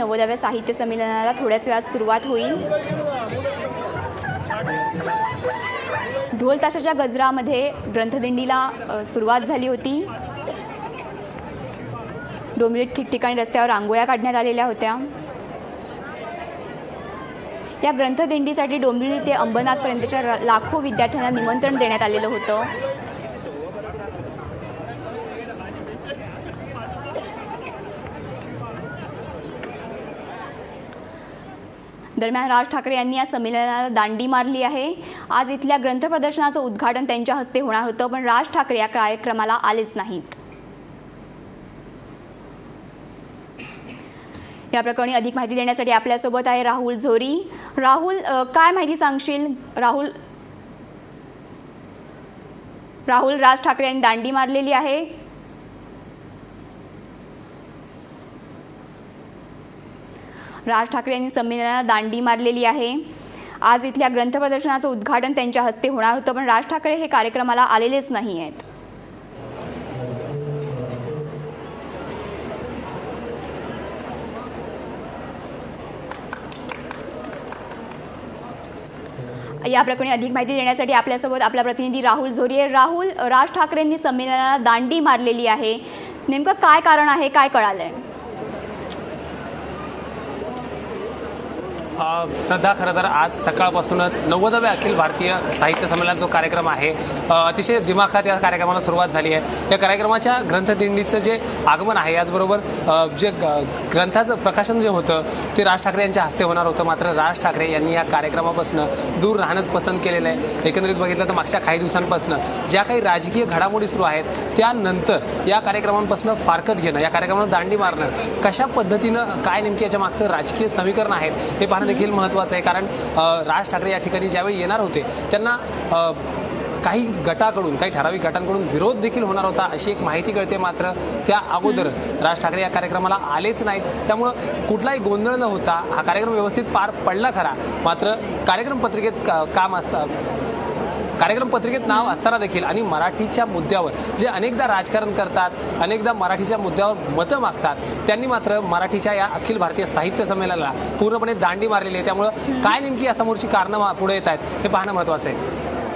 नवव्या साहित्य संमेलनाला थोड्याच वेळात सुरुवात होईल. ढोल ताशाच्या गजरामध्ये ग्रंथदिंडीला सुरुवात झाली होती. डोंबिवलीत ठिकठिकाणी रस्त्यावर रांगोळ्या काढण्यात आलेल्या होत्या. या ग्रंथदिंडीसाठी डोंबिवली ते अंबरनाथपर्यंतच्या लाखो विद्यार्थ्यांना निमंत्रण देण्यात आलेलं होतं. दरम्यान राज ठाकरे यांनी या संमेलनाला दांडी मारली आहे. आज इथल्या ग्रंथ प्रदर्शनाचं उद्घाटन त्यांच्या हस्ते होणार होतं पण राज ठाकरे या कार्यक्रमाला आलेच नाहीत. या प्रकरणी अधिक माहिती देण्यासाठी आपल्यासोबत आहे राहुल झोरी. राहुल काय माहिती सांगशील? राहुल राहुल राज ठाकरे यांनी दांडी मारलेली आहे. राज ठाकरे यांनी संमेलनाला दांडी मारलेली आहे. आज इथल्या ग्रंथ प्रदर्शनाचं उद्घाटन त्यांच्या हस्ते होणार होतं पण राज ठाकरे हे कार्यक्रमाला आलेलेच नाही आहेत. या प्रकरणी अधिक माहिती देण्यासाठी आपल्यासोबत आपला प्रतिनिधी राहुल झोरी आहे राहुल राज ठाकरेंनी संमेलनाला दांडी मारलेली आहे. नेमकं काय कारण आहे काय कळालं आहे श्रद्धा खरं तर आज सकाळपासूनच नव्वदाव्या अखिल भारतीय साहित्य संमेलन जो कार्यक्रम आहे अतिशय दिमाखात या कार्यक्रमाला सुरुवात झाली आहे. या कार्यक्रमाच्या ग्रंथदिंडीचं जे आगमन आहे याचबरोबर जे ग- ग्रंथाचं प्रकाशन जे होतं ते राज ठाकरे यांच्या हस्ते होणार होतं. मात्र राज ठाकरे यांनी या कार्यक्रमापासून दूर राहणंच पसंत केलेलं आहे. एकंदरीत बघितलं तर मागच्या काही दिवसांपासून ज्या काही राजकीय घडामोडी सुरू आहेत त्यानंतर या कार्यक्रमांपासून फारकत घेणं या कार्यक्रमाला दांडी मारणं कशा पद्धतीनं काय नेमकी याच्या मागचं राजकीय समीकरण आहेत हे पाहणं देखील महत्त्वाचं आहे. कारण राज ठाकरे या ठिकाणी ज्यावेळी येणार होते त्यांना काही गटाकडून काही ठराविक गटांकडून विरोध देखील होणार होता अशी एक माहिती कळते मात्र त्या अगोदरच राज ठाकरे या कार्यक्रमाला आलेच नाहीत. त्यामुळं कुठलाही गोंधळ न होता हा कार्यक्रम व्यवस्थित पार पडला खरा. मात्र कार्यक्रम पत्रिकेत का काम असतं. कार्यक्रम पत्रिकेत नाव असताना देखील आणि मराठीच्या मुद्द्यावर जे अनेकदा राजकारण करतात अनेकदा मराठीच्या मुद्द्यावर मतं मागतात त्यांनी मात्र मराठीच्या या अखिल भारतीय साहित्य संमेलनाला पूर्णपणे दांडी मारलेली आहे. त्यामुळं काय नेमकी या समोरची कारणं पुढे येत आहेत हे पाहणं महत्त्वाचं आहे.